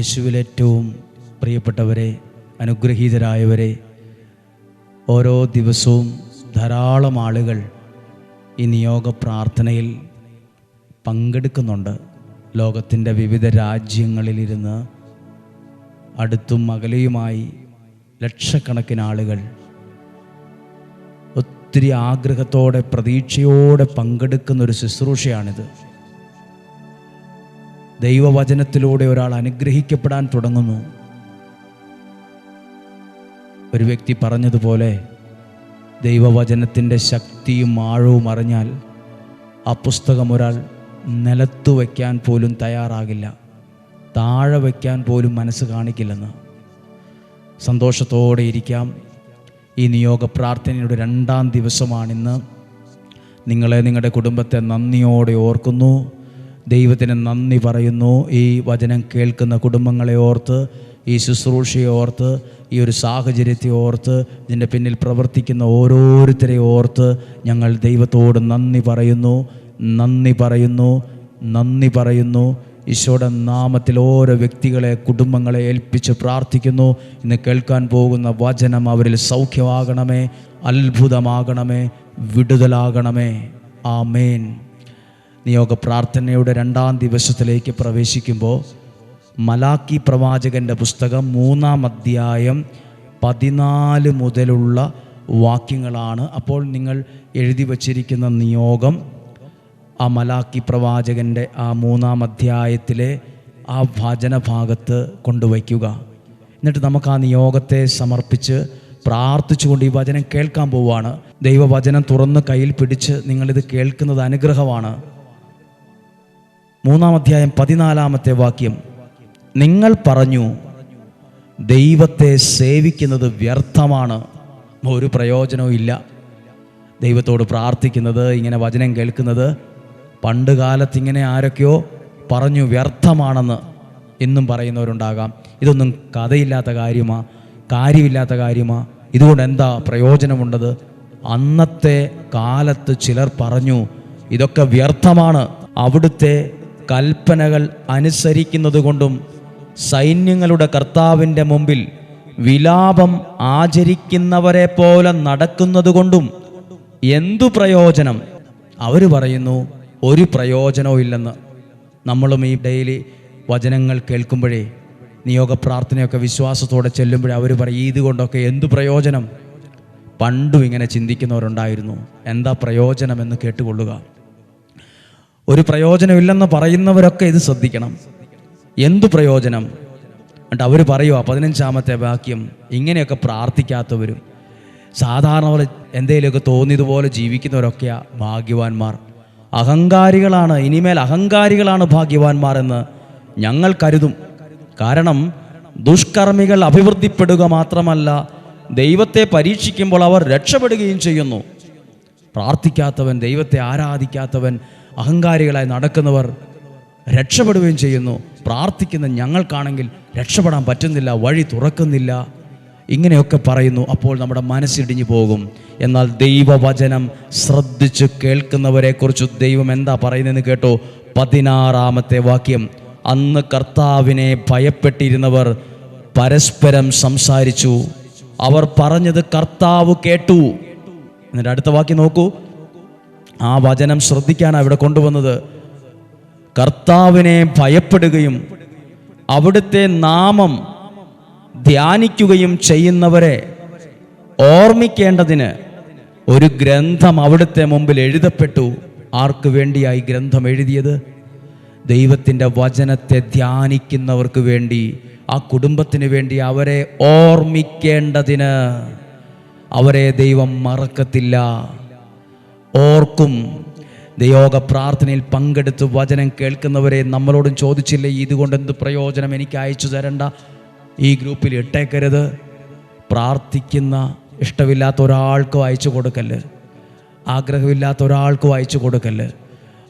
യേശുവിൽ ഏറ്റവും പ്രിയപ്പെട്ടവരെ അനുഗ്രഹീതരായവരെ ഓരോ ദിവസവും ധാരാളം ആളുകൾ ഈ നിയോഗ പ്രാർത്ഥനയിൽ പങ്കെടുക്കുന്നുണ്ട്. ലോകത്തിന്റെ വിവിധ രാജ്യങ്ങളിലിരുന്ന് അടുത്തും അകലെയുമായി ലക്ഷക്കണക്കിന് ആളുകൾ ഒത്തിരി ആഗ്രഹത്തോടെ പ്രതീക്ഷയോടെ പങ്കെടുക്കുന്ന ഒരു ശുശ്രൂഷയാണിത്. ദൈവവചനത്തിലൂടെ ഒരാൾ അനുഗ്രഹിക്കപ്പെടാൻ തുടങ്ങുന്നു. ഒരു വ്യക്തി പറഞ്ഞതുപോലെ ദൈവവചനത്തിന്റെ ശക്തിയും ആഴവും അറിഞ്ഞാൽ ആ പുസ്തകം ഒരാൾ നിലത്തു വയ്ക്കാൻ പോലും തയ്യാറാകില്ല. താഴെ വയ്ക്കാൻ പോലും മനസ്സ് കാണിക്കില്ലെന്ന്. സന്തോഷത്തോടെ ഇരിക്കാം. ഈ നിയോഗ പ്രാർത്ഥനയുടെ രണ്ടാം ദിവസമാണിന്ന്. നിങ്ങളെ നിങ്ങളുടെ കുടുംബത്തെ നന്ദിയോടെ ഓർക്കുന്നു. ദൈവത്തിന് നന്ദി പറയുന്നു. ഈ വചനം കേൾക്കുന്ന കുടുംബങ്ങളെ ഓർത്ത് ഈ ശുശ്രൂഷയെ ഓർത്ത് ഈ ഒരു സാഹചര്യത്തെ ഓർത്ത് ഇതിന്റെ പിന്നിൽ പ്രവർത്തിക്കുന്ന ഓരോരുത്തരെ ഓർത്ത് ഞങ്ങൾ ദൈവത്തോട് നന്ദി പറയുന്നു. നന്ദി പറയുന്നു. നന്ദി പറയുന്നു. ഈശോയുടെ നാമത്തിൽ ഓരോ വ്യക്തികളെ കുടുംബങ്ങളെ ഏൽപ്പിച്ച് പ്രാർത്ഥിക്കുന്നു. ഇന്ന് കേൾക്കാൻ പോകുന്ന വചനം അവരിൽ സൗഖ്യമാകണമേ അത്ഭുതമാകണമേ വിടുതലാകണമേ. ആമേൻ. നിയോഗ പ്രാർത്ഥനയുടെ രണ്ടാം ദിവസത്തിലേക്ക് പ്രവേശിക്കുമ്പോൾ മലാക്കി പ്രവാചകന്റെ പുസ്തകം മൂന്നാം അധ്യായം പതിനാല് മുതലുള്ള വാക്യങ്ങളാണ്. അപ്പോൾ നിങ്ങൾ എഴുതി വച്ചിരിക്കുന്ന നിയോഗം ആ മലാക്കി പ്രവാചകന്റെ ആ മൂന്നാം അധ്യായത്തിലെ ആ വചനഭാഗത്ത് കൊണ്ടുവയ്ക്കുക. എന്നിട്ട് നമുക്ക് ആ നിയോഗത്തെ സമർപ്പിച്ച് പ്രാർത്ഥിച്ചുകൊണ്ട് ഈ വചനം കേൾക്കാൻ പോവുകയാണ് ദൈവവചനം തുറന്ന് കയ്യിൽ പിടിച്ച് നിങ്ങളിത് കേൾക്കുന്നത് അനുഗ്രഹമാണ്. മൂന്നാം അധ്യായം പതിനാലാമത്തെ വാക്യം. നിങ്ങൾ പറഞ്ഞു ദൈവത്തെ സേവിക്കുന്നത് വ്യർത്ഥമാണ്. ഒരു പ്രയോജനവും ഇല്ല. ദൈവത്തോട് പ്രാർത്ഥിക്കുന്നത് ഇങ്ങനെ വചനം കേൾക്കുന്നത് പണ്ട് കാലത്ത് ഇങ്ങനെ ആരൊക്കെയോ പറഞ്ഞു വ്യർത്ഥമാണെന്ന് എന്നും പറയുന്നവരുണ്ടാകാം. ഇതൊന്നും കഥയില്ലാത്ത കാര്യമാ കാര്യമില്ലാത്ത കാര്യമാ. ഇതുകൊണ്ട് എന്താ പ്രയോജനമുണ്ടത്? അന്നത്തെ കാലത്ത് ചിലർ പറഞ്ഞു ഇതൊക്കെ വ്യർത്ഥമാണ്. അവിടുത്തെ കൽപ്പനകൾ അനുസരിക്കുന്നതുകൊണ്ടും സൈന്യങ്ങളുടെ കർത്താവിന്റെ മുമ്പിൽ വിലാപം ആചരിക്കുന്നവരെ പോലെ നടക്കുന്നതുകൊണ്ടും എന്തു പ്രയോജനം? അവർ പറയുന്നു ഒരു പ്രയോജനവും ഇല്ലെന്ന്. നമ്മളും ഈ ഡെയിലി വചനങ്ങൾ കേൾക്കുമ്പോഴേ നിയോഗ പ്രാർത്ഥനയൊക്കെ വിശ്വാസത്തോടെ ചെല്ലുമ്പോഴേ അവർ പറയും ഇത് കൊണ്ടൊക്കെ എന്തു പ്രയോജനം? പണ്ടും ഇങ്ങനെ ചിന്തിക്കുന്നവരുണ്ടായിരുന്നു. എന്താ പ്രയോജനമെന്ന് കേട്ടുകൊള്ളുക. ഒരു പ്രയോജനമില്ലെന്ന് പറയുന്നവരൊക്കെ ഇത് ശ്രദ്ധിക്കണം. എന്തു പ്രയോജനം? എന്നിട്ട് അവർ പറയുക പതിനഞ്ചാമത്തെ വാക്യം ഇങ്ങനെയൊക്കെ പ്രാർത്ഥിക്കാത്തവരും സാധാരണ പോലെ എന്തെങ്കിലുമൊക്കെ തോന്നിയതുപോലെ ജീവിക്കുന്നവരൊക്കെയാ ഭാഗ്യവാന്മാർ. അഹങ്കാരികളാണ് ഇനിമേൽ അഹങ്കാരികളാണ് ഭാഗ്യവാന്മാർ എന്ന് ഞങ്ങൾ കരുതും. കാരണം ദുഷ്കർമ്മികൾ അഭിവൃദ്ധിപ്പെടുക മാത്രമല്ല ദൈവത്തെ പരീക്ഷിക്കുമ്പോൾ അവർ രക്ഷപ്പെടുകയും ചെയ്യുന്നു. പ്രാർത്ഥിക്കാത്തവൻ ദൈവത്തെ ആരാധിക്കാത്തവൻ അഹങ്കാരികളായി നടക്കുന്നവർ രക്ഷപ്പെടുകയും ചെയ്യുന്നു. പ്രാർത്ഥിക്കുന്ന ഞങ്ങൾക്കാണെങ്കിൽ രക്ഷപ്പെടാൻ പറ്റുന്നില്ല വഴി തുറക്കുന്നില്ല. ഇങ്ങനെയൊക്കെ പറയുന്നു. അപ്പോൾ നമ്മുടെ മനസ്സിടിഞ്ഞു പോകും. എന്നാൽ ദൈവവചനം ശ്രദ്ധിച്ച് കേൾക്കുന്നവരെക്കുറിച്ച് ദൈവം എന്താ പറയുന്നതെന്ന് കേട്ടോ? പതിനാറാമത്തെ വാക്യം. അന്ന് കർത്താവിനെ ഭയപ്പെട്ടിരുന്നവർ പരസ്പരം സംസാരിച്ചു. അവർ പറഞ്ഞത് കർത്താവ് കേട്ടു. എന്നിട്ട് അടുത്ത വാക്യം നോക്കൂ. ആ വചനം ശ്രദ്ധിക്കാനാണ് ഇവിടെ കൊണ്ടുവന്നത് കർത്താവിനെ ഭയപ്പെടുകയും അവിടുത്തെ നാമം ധ്യാനിക്കുകയും ചെയ്യുന്നവരെ ഓർമ്മിക്കേണ്ടതിന് ഒരു ഗ്രന്ഥം അവിടുത്തെ മുമ്പിൽ എഴുതപ്പെട്ടു. ആർക്ക് വേണ്ടിയായി ഗ്രന്ഥം എഴുതിയത്? ദൈവത്തിന്റെ വചനത്തെ ധ്യാനിക്കുന്നവർക്ക് വേണ്ടി ആ കുടുംബത്തിന് വേണ്ടി അവരെ ഓർമ്മിക്കേണ്ടതിന്. അവരെ ദൈവം മറക്കത്തില്ല. ഓർക്കും. ദയോഗ പ്രാർത്ഥനയിൽ പങ്കെടുത്ത് വചനം കേൾക്കുന്നവരെ നമ്മളോടും ചോദിച്ചില്ലേ ഇതുകൊണ്ട് എന്ത് പ്രയോജനം എനിക്ക് അയച്ചു തരണ്ട? ഈ ഗ്രൂപ്പിൽ ഇട്ടേക്കരുത്. പ്രാർത്ഥിക്കുന്ന ഇഷ്ടമില്ലാത്ത ഒരാൾക്കും അയച്ചു കൊടുക്കല്ല്. ആഗ്രഹമില്ലാത്ത ഒരാൾക്കും അയച്ചു കൊടുക്കല്ല്.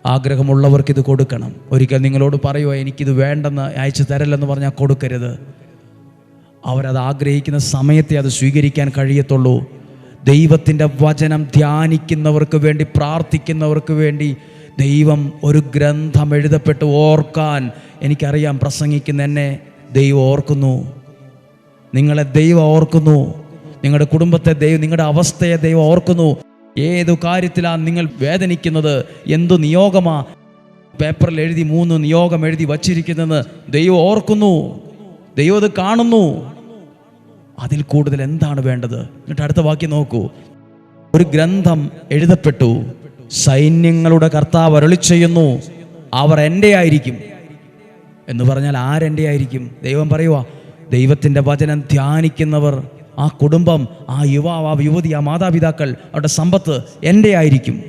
ആഗ്രഹമുള്ളവർക്ക് ഇത് കൊടുക്കണം. ഒരിക്കൽ നിങ്ങളോട് പറയുമോ എനിക്കിത് വേണ്ടെന്ന് അയച്ചു തരല്ലെന്ന് പറഞ്ഞാൽ കൊടുക്കരുത്. അവരത് ആഗ്രഹിക്കുന്ന സമയത്തെ അത് സ്വീകരിക്കാൻ കഴിയത്തുള്ളൂ. ദൈവത്തിന്റെ വചനം ധ്യാനിക്കുന്നവർക്ക് വേണ്ടി പ്രാർത്ഥിക്കുന്നവർക്ക് വേണ്ടി ദൈവം ഒരു ഗ്രന്ഥം എഴുതപ്പെട്ട് ഓർക്കാൻ എനിക്കറിയാം. പ്രസംഗിക്കുന്ന എന്നെ ദൈവം ഓർക്കുന്നു. നിങ്ങളെ ദൈവം ഓർക്കുന്നു. നിങ്ങളുടെ കുടുംബത്തെ ദൈവം നിങ്ങളുടെ അവസ്ഥയെ ദൈവം ഓർക്കുന്നു. ഏതു കാര്യത്തിലാണ് നിങ്ങൾ വേദനിക്കുന്നത്? എന്തു നിയോഗമാ? പേപ്പറിൽ എഴുതി മൂന്ന് നിയോഗം എഴുതി വച്ചിരിക്കുന്നത് ദൈവം ഓർക്കുന്നു. ദൈവം അത് കാണുന്നു. അതിൽ കൂടുതൽ എന്താണ് വേണ്ടത്? എന്നിട്ട് അടുത്ത വാക്യം നോക്കൂ. ഒരു ഗ്രന്ഥം എഴുതപ്പെട്ടു. സൈന്യങ്ങളുടെ കർത്താവ് അരളി ചെയ്യുന്നു അവർ എന്റെ ആയിരിക്കും. എന്ന് പറഞ്ഞാൽ ആരെന്റെ ആയിരിക്കും? ദൈവം പറയുക ദൈവത്തിന്റെ വചനം ധ്യാനിക്കുന്നവർ ആ കുടുംബം ആ യുവാവ് ആ യുവതി ആ മാതാപിതാക്കൾ അവരുടെ സമ്പത്ത് എന്റെ ആയിരിക്കും.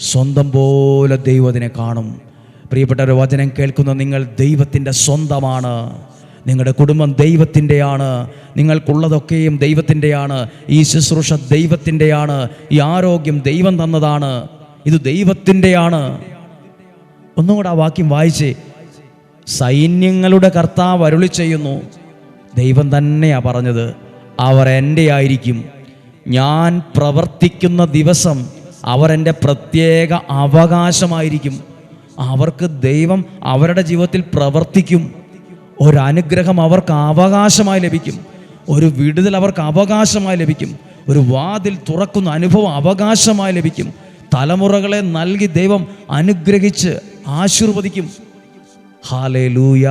സ്വന്തം പോലെ ദൈവത്തിനെ കാണും. പ്രിയപ്പെട്ട ഒരു വചനം കേൾക്കുന്ന നിങ്ങൾ ദൈവത്തിന്റെ സ്വന്തമാണ്. നിങ്ങളുടെ കുടുംബം ദൈവത്തിന്റെയാണ്. നിങ്ങൾക്കുള്ളതൊക്കെയും ദൈവത്തിന്റെയാണ്. ഈ ശുശ്രൂഷ ദൈവത്തിന്റെയാണ്. ഈ ആരോഗ്യം ദൈവം തന്നതാണ്. ഇത് ദൈവത്തിന്റെയാണ്. ഒന്നും കൂടെ ആ വാക്യം വായിച്ചേ. സൈന്യങ്ങളുടെ കർത്താവ് അരുളി ചെയ്യുന്നു. ദൈവം തന്നെയാ പറഞ്ഞത്. അവർ എന്റെ ആയിരിക്കും. ഞാൻ പ്രവർത്തിക്കുന്ന ദിവസം അവരെന്റെ പ്രത്യേക അവകാശമായിരിക്കും. അവർക്ക് ദൈവം അവരുടെ ജീവിതത്തിൽ പ്രവർത്തിക്കും. ഒരനുഗ്രഹം അവർക്ക് അവകാശമായി ലഭിക്കും. ഒരു വിടുതൽ അവർക്ക് അവകാശമായി ലഭിക്കും. ഒരു വാതിൽ തുറക്കുന്ന അനുഭവം അവകാശമായി ലഭിക്കും. തലമുറകളെ നൽകി ദൈവം അനുഗ്രഹിച്ച് ആശീർവദിക്കും. ഹാലേ ലൂയ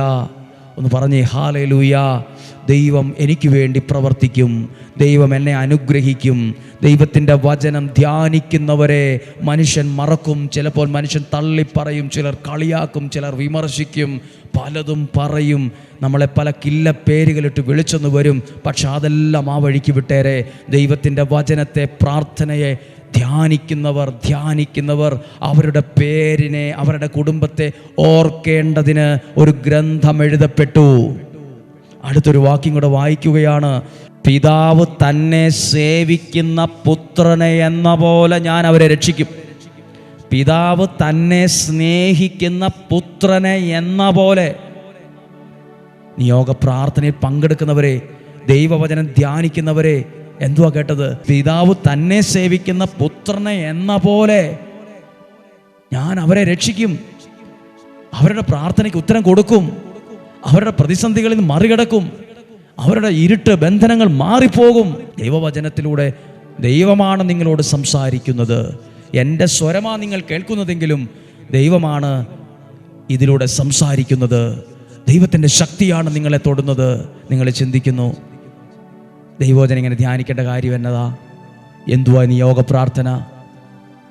ഒന്ന് പറഞ്ഞേ ഹാലേ ലൂയ ദൈവം എനിക്ക് വേണ്ടി പ്രവർത്തിക്കും. ദൈവം എന്നെ അനുഗ്രഹിക്കും. ദൈവത്തിന്റെ വചനം ധ്യാനിക്കുന്നവരെ മനുഷ്യൻ മറക്കും. ചിലപ്പോൾ മനുഷ്യൻ തള്ളിപ്പറയും. ചിലർ കളിയാക്കും. ചിലർ വിമർശിക്കും. പലതും പറയും. നമ്മളെ പല കില്ല പേരുകളിട്ട് വിളിച്ചെന്ന് വരും. പക്ഷെ അതെല്ലാം ആ വഴിക്ക് വിട്ടേരെ. ദൈവത്തിന്റെ വചനത്തെ പ്രാർത്ഥനയെ ധ്യാനിക്കുന്നവർ ധ്യാനിക്കുന്നവർ അവരുടെ പേരിനെ അവരുടെ കുടുംബത്തെ ഓർക്കേണ്ടതിന് ഒരു ഗ്രന്ഥം എഴുതപ്പെട്ടു. അടുത്തൊരു വാക്യം കൂടെ വായിക്കുകയാണ്. പിതാവ് തന്നെ സേവിക്കുന്ന പുത്രനെ എന്ന പോലെ ഞാൻ അവരെ രക്ഷിക്കും. പിതാവ് തന്നെ സ്നേഹിക്കുന്ന പുത്രനെ എന്ന പോലെ നിയോഗ പ്രാർത്ഥനയിൽ പങ്കെടുക്കുന്നവരെ ദൈവവചനം ധ്യാനിക്കുന്നവരെ എന്തുവാ കേട്ടത്? പിതാവ് തന്നെ സേവിക്കുന്ന പുത്രനെ എന്ന പോലെ ഞാൻ അവരെ രക്ഷിക്കും. അവരുടെ പ്രാർത്ഥനയ്ക്ക് ഉത്തരം കൊടുക്കും. അവരുടെ പ്രതിസന്ധികളിൽ മറികടക്കും. അവരുടെ ഇരുട്ട് ബന്ധനങ്ങൾ മാറിപ്പോകും. ദൈവവചനത്തിലൂടെ ദൈവമാണ് നിങ്ങളോട് സംസാരിക്കുന്നത്. എന്റെ സ്വരമാണ് നിങ്ങൾ കേൾക്കുന്നതെങ്കിലും ദൈവമാണ് ഇതിലൂടെ സംസാരിക്കുന്നത്. ദൈവത്തിന്റെ ശക്തിയാണ് നിങ്ങളെ തൊടുന്നത്. നിങ്ങൾ ചിന്തിക്കുന്നു ദൈവവചനം ഇങ്ങനെ ധ്യാനിക്കേണ്ട കാര്യം എന്നതാ? എന്തുവാ നിയോഗ പ്രാർത്ഥന?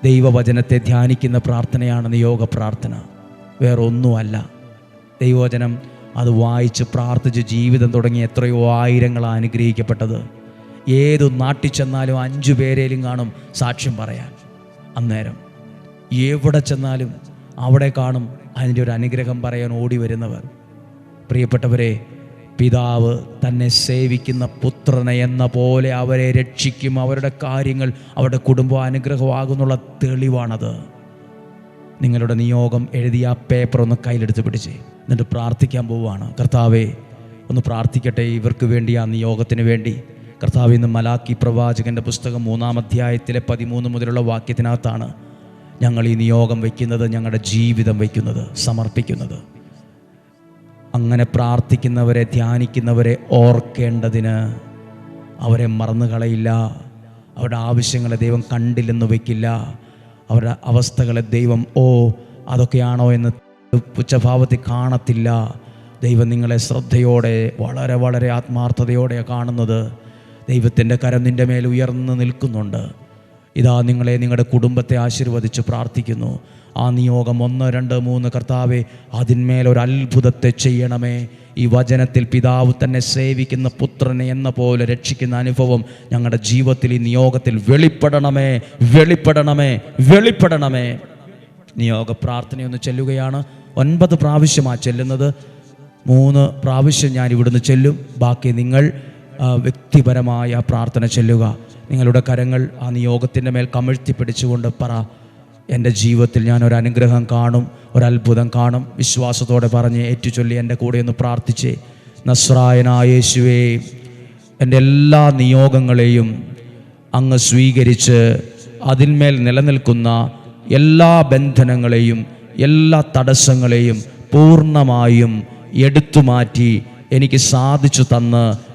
ദൈവവചനത്തെ ധ്യാനിക്കുന്ന പ്രാർത്ഥനയാണ് നിയോഗ പ്രാർത്ഥന. വേറെ ഒന്നുമല്ല. ദൈവവചനം അത് വായിച്ച് പ്രാർത്ഥിച്ച് ജീവിതം തുടങ്ങി എത്രയോ ആയിരങ്ങളാണ് അനുഗ്രഹിക്കപ്പെട്ടത്. ഏത് നാട്ടിച്ചെന്നാലും അഞ്ചു പേരേലും കാണും സാക്ഷ്യം പറയാൻ. അന്നേരം എവിടെ ചെന്നാലും അവിടെ കാണും അതിന്റെ ഒരു അനുഗ്രഹം പറയാൻ ഓടി വരുന്നവർ. പ്രിയപ്പെട്ടവരെ പിതാവ് തന്നെ സേവിക്കുന്ന പുത്രനെ എന്ന പോലെ അവരെ രക്ഷിക്കും. അവരുടെ കാര്യങ്ങൾ അവരുടെ കുടുംബം അനുഗ്രഹമാകുന്നുള്ള തെളിവാണത്. നിങ്ങളുടെ നിയോഗം എഴുതിയ ആ പേപ്പർ ഒന്ന് കയ്യിലെടുത്ത് പിടിച്ച് എന്നിട്ട് പ്രാർത്ഥിക്കാൻ പോവുകയാണ്. കർത്താവേ ഒന്ന് പ്രാർത്ഥിക്കട്ടെ. ഇവർക്ക് വേണ്ടി ആ നിയോഗത്തിന് വേണ്ടി കർത്താവ് ഇന്ന് മലാക്കി പ്രവാചകന്റെ പുസ്തകം മൂന്നാം അധ്യായത്തിലെ പതിമൂന്ന് മുതലുള്ള വാക്യത്തിനകത്താണ് ഞങ്ങൾ ഈ നിയോഗം വയ്ക്കുന്നത് ഞങ്ങളുടെ ജീവിതം വയ്ക്കുന്നത് സമർപ്പിക്കുന്നത്. അങ്ങനെ പ്രാർത്ഥിക്കുന്നവരെ ധ്യാനിക്കുന്നവരെ ഓർക്കേണ്ടതിന് അവരെ മറന്നു കളയില്ല അവരുടെ ആവശ്യങ്ങളെ ദൈവം കണ്ടില്ലെന്ന് വയ്ക്കില്ല. അവരുടെ അവസ്ഥകളെ ദൈവം ഓ അതൊക്കെയാണോ എന്ന് പുച്ഛഭാവത്തിൽ കാണത്തില്ല. ദൈവം നിങ്ങളെ ശ്രദ്ധയോടെ വളരെ വളരെ ആത്മാർത്ഥതയോടെ കാണുന്നത്. ദൈവത്തിന്റെ കരം നിന്റെ മേൽ ഉയർന്നു നിൽക്കുന്നുണ്ട്. ഇതാ നിങ്ങളെ നിങ്ങളുടെ കുടുംബത്തെ ആശീർവദിച്ച് പ്രാർത്ഥിക്കുന്നു. ആ നിയോഗം ഒന്ന് രണ്ട് മൂന്ന് കർത്താവെ അതിന്മേൽ ഒരു അത്ഭുതത്തെ ചെയ്യണമേ. ഈ വചനത്തിൽ പിതാവ് തന്നെ സേവിക്കുന്ന പുത്രനെ എന്ന പോലെ രക്ഷിക്കുന്ന അനുഭവം ഞങ്ങളുടെ ജീവിതത്തിൽ ഈ നിയോഗത്തിൽ വെളിപ്പെടണമേ വെളിപ്പെടണമേ വെളിപ്പെടണമേ. നിയോഗ പ്രാർത്ഥനയൊന്ന് ചെല്ലുകയാണ്. ഒൻപത് പ്രാവശ്യമാണ് ചെല്ലുന്നത്. മൂന്ന് പ്രാവശ്യം ഞാൻ ഇവിടുന്ന് ചെല്ലും. ബാക്കി നിങ്ങൾ വ്യക്തിപരമായ പ്രാർത്ഥന ചെല്ലുക. നിങ്ങളുടെ കരങ്ങൾ ആ നിയോഗത്തിന്റെ മേൽ കമിഴ്ത്തി പിടിച്ചുകൊണ്ട് പറ. എന്റെ ജീവിതത്തിൽ ഞാൻ ഒരു അനുഗ്രഹം കാണും ഒരത്ഭുതം കാണും. വിശ്വാസത്തോടെ പറഞ്ഞ് ഏറ്റുചൊല്ലി എന്റെ കൂടെ ഒന്ന് പ്രാർത്ഥിച്ചേ. നസ്രായനായേശുവേ എന്റെ എല്ലാ നിയോഗങ്ങളെയും അങ്ങ് സ്വീകരിച്ച് അതിന്മേൽ നിലനിൽക്കുന്ന എല്ലാ ബന്ധനങ്ങളെയും എല്ലാ തടസ്സങ്ങളെയും പൂർണമായും എടുത്തു മാറ്റി എനിക്ക് സാധിച്ചു തന്ന്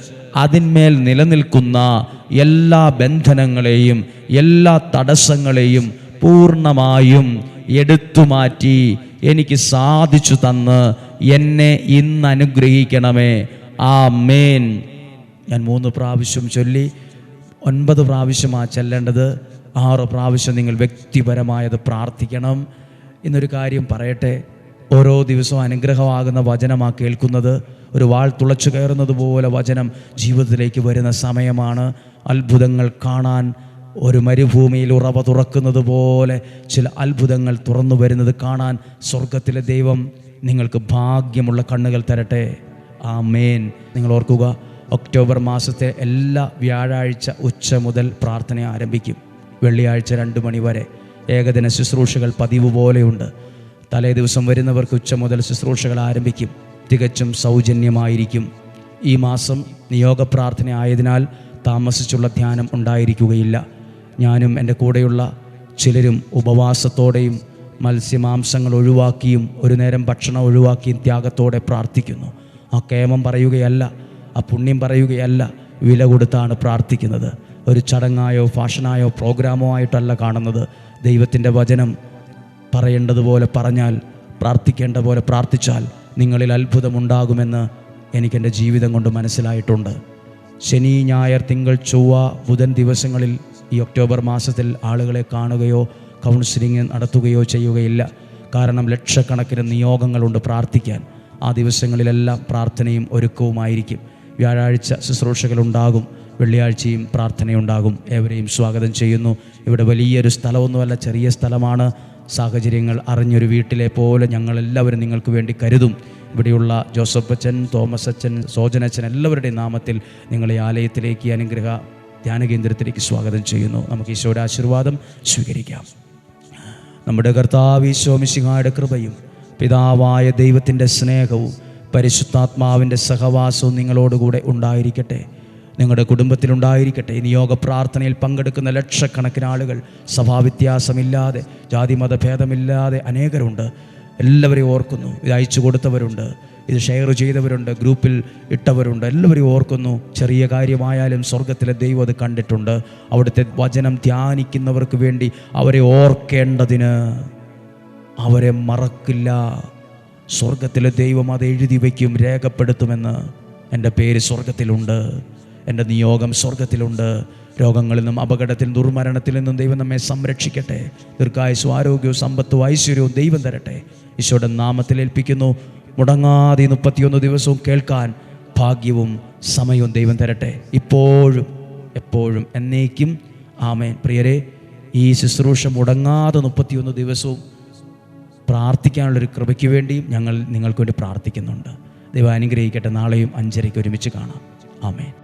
അതിന്മേൽ നിലനിൽക്കുന്ന എല്ലാ ബന്ധനങ്ങളെയും എല്ലാ തടസ്സങ്ങളെയും പൂർണമായും എടുത്തുമാറ്റി എനിക്ക് സാധിച്ചു തന്ന് എന്നെ ഇന്ന് അനുഗ്രഹിക്കണമേ. ആ മേൻ ഞാൻ മൂന്ന് പ്രാവശ്യം ചൊല്ലി ഒൻപത് പ്രാവശ്യമാണ് ചെല്ലേണ്ടത് ആറ് പ്രാവശ്യം നിങ്ങൾ വ്യക്തിപരമായത് പ്രാർത്ഥിക്കണം. എന്നൊരു കാര്യം പറയട്ടെ ഓരോ ദിവസവും അനുഗ്രഹമാകുന്ന വചനമാണ് കേൾക്കുന്നത്. ഒരു വാൾ തുളച്ചു കയറുന്നത് പോലെ വചനം ജീവിതത്തിലേക്ക് വരുന്ന സമയമാണ്. അത്ഭുതങ്ങൾ കാണാൻ ഒരു മരുഭൂമിയിൽ ഉറവ തുറക്കുന്നത് പോലെ ചില അത്ഭുതങ്ങൾ തുറന്നു വരുന്നത് കാണാൻ സ്വർഗത്തിലെ ദൈവം നിങ്ങൾക്ക് ഭാഗ്യമുള്ള കണ്ണുകൾ തരട്ടെ. ആ മേൻ നിങ്ങൾ ഓർക്കുക ഒക്ടോബർ മാസത്തെ എല്ലാ വ്യാഴാഴ്ച ഉച്ച മുതൽ പ്രാർത്ഥന ആരംഭിക്കും. വെള്ളിയാഴ്ച രണ്ട് മണി വരെ ഏകദിന ശുശ്രൂഷകൾ പതിവ് പോലെയുണ്ട്. തലേ ദിവസം വരുന്നവർക്ക് ഉച്ച മുതൽ ശുശ്രൂഷകൾ ആരംഭിക്കും. തികച്ചും സൗജന്യമായിരിക്കും. ഈ മാസം നിയോഗ പ്രാർത്ഥന ആയതിനാൽ താമസിച്ചുള്ള ധ്യാനം ഉണ്ടായിരിക്കുകയില്ല. ഞാനും എന്റെ കൂടെയുള്ള ചിലരും ഉപവാസത്തോടെയും മത്സ്യമാംസങ്ങൾ ഒഴിവാക്കിയും ഒരു നേരം ഭക്ഷണം ഒഴിവാക്കിയും ത്യാഗത്തോടെ പ്രാർത്ഥിക്കുന്നു. ആ കേമം പറയുകയല്ല ആ പുണ്യം പറയുകയല്ല വില കൊടുത്താണ് പ്രാർത്ഥിക്കുന്നത്. ഒരു ചടങ്ങായോ ഫാഷനായോ പ്രോഗ്രാമോ ആയിട്ടല്ല കാണുന്നത്. ദൈവത്തിന്റെ വചനം പറയേണ്ടതുപോലെ പറഞ്ഞാൽ പ്രാർത്ഥിക്കേണ്ട പോലെ പ്രാർത്ഥിച്ചാൽ നിങ്ങളിൽ അത്ഭുതമുണ്ടാകുമെന്ന് എനിക്കെന്റെ ജീവിതം കൊണ്ട് മനസ്സിലായിട്ടുണ്ട്. ശനി ഞായർ തിങ്കൾ ചൊവ്വ ബുധൻ ദിവസങ്ങളിൽ ഈ ഒക്ടോബർ മാസത്തിൽ ആളുകളെ കാണുകയോ കൗൺസിലിംഗ് നടത്തുകയോ ചെയ്യുകയില്ല. കാരണം ലക്ഷക്കണക്കിന് നിയോഗങ്ങളുണ്ട് പ്രാർത്ഥിക്കാൻ. ആ ദിവസങ്ങളിലെല്ലാം പ്രാർത്ഥനയും ഒരുക്കവുമായിരിക്കും. വ്യാഴാഴ്ച ശുശ്രൂഷകളുണ്ടാകും. വെള്ളിയാഴ്ചയും പ്രാർത്ഥനയുണ്ടാകും. ഏവരെയും സ്വാഗതം ചെയ്യുന്നു. ഇവിടെ വലിയൊരു സ്ഥലമൊന്നുമല്ല ചെറിയ സ്ഥലമാണ്. സാഹചര്യങ്ങൾ അറിഞ്ഞൊരു വീട്ടിലെ പോലെ ഞങ്ങളെല്ലാവരും നിങ്ങൾക്ക് വേണ്ടി കരുതും. ഇവിടെയുള്ള ജോസഫ് അച്ഛൻ തോമസ് അച്ഛൻ സോജനച്ഛൻ എല്ലാവരുടെയും നാമത്തിൽ നിങ്ങളെ ആലയത്തിലേക്ക് അനുഗ്രഹ ധ്യാന കേന്ദ്രത്തിലേക്ക് സ്വാഗതം ചെയ്യുന്നു. നമുക്ക് ഈശോയുടെ ആശീർവാദം സ്വീകരിക്കാം. നമ്മുടെ കർത്താവ് ഈശോമിശിഹായുടെ കൃപയും പിതാവായ ദൈവത്തിന്റെ സ്നേഹവും പരിശുദ്ധാത്മാവിന്റെ സഹവാസവും നിങ്ങളോടുകൂടെ ഉണ്ടായിരിക്കട്ടെ. നിങ്ങളുടെ കുടുംബത്തിലുണ്ടായിരിക്കട്ടെ. ഈ നിയോഗ പ്രാർത്ഥനയിൽ പങ്കെടുക്കുന്ന ലക്ഷക്കണക്കിന് ആളുകൾ സഭാവ്യത്യാസമില്ലാതെ ജാതി മതഭേദമില്ലാതെ അനേകരുണ്ട്. എല്ലാവരെയും ഓർക്കുന്നു. ഇത് അയച്ചു കൊടുത്തവരുണ്ട്. ഇത് ഷെയർ ചെയ്തവരുണ്ട്. ഗ്രൂപ്പിൽ ഇട്ടവരുണ്ട്. എല്ലാവരെയും ഓർക്കുന്നു. ചെറിയ കാര്യമായാലും സ്വർഗത്തിലെ ദൈവം അത് കണ്ടിട്ടുണ്ട്. അവിടുത്തെ വചനം ധ്യാനിക്കുന്നവർക്ക് വേണ്ടി അവരെ ഓർക്കേണ്ടതിന് അവരെ മറക്കില്ല. സ്വർഗത്തിലെ ദൈവം അത് എഴുതി വയ്ക്കും രേഖപ്പെടുത്തുമെന്ന് എന്റെ പേര് സ്വർഗത്തിലുണ്ട് എന്റെ നിയോഗം സ്വർഗത്തിലുണ്ട്. രോഗങ്ങളിൽ നിന്നും അപകടത്തിൽ ദുർമരണത്തിൽ നിന്നും ദൈവം നമ്മെ സംരക്ഷിക്കട്ടെ. ദീർഘായുസും ആരോഗ്യവും സമ്പത്തും ഐശ്വര്യവും ദൈവം തരട്ടെ. ഈശോയുടെ നാമത്തിൽ ഏൽപ്പിക്കുന്നു. മുടങ്ങാതെ മുപ്പത്തിയൊന്ന് ദിവസവും കേൾക്കാൻ ഭാഗ്യവും സമയവും ദൈവം തരട്ടെ. ഇപ്പോഴും എപ്പോഴും എന്നേക്കും. ആമേൻ. പ്രിയരെ ഈ ശുശ്രൂഷ മുടങ്ങാതെ മുപ്പത്തിയൊന്ന് ദിവസവും പ്രാർത്ഥിക്കാനുള്ളൊരു കൃപയ്ക്ക് വേണ്ടിയും ഞങ്ങൾ നിങ്ങൾക്ക് വേണ്ടി പ്രാർത്ഥിക്കുന്നുണ്ട്. ദൈവം അനുഗ്രഹിക്കട്ടെ. നാളെയും അഞ്ചരയ്ക്ക് ഒരുമിച്ച് കാണാം. ആമേൻ.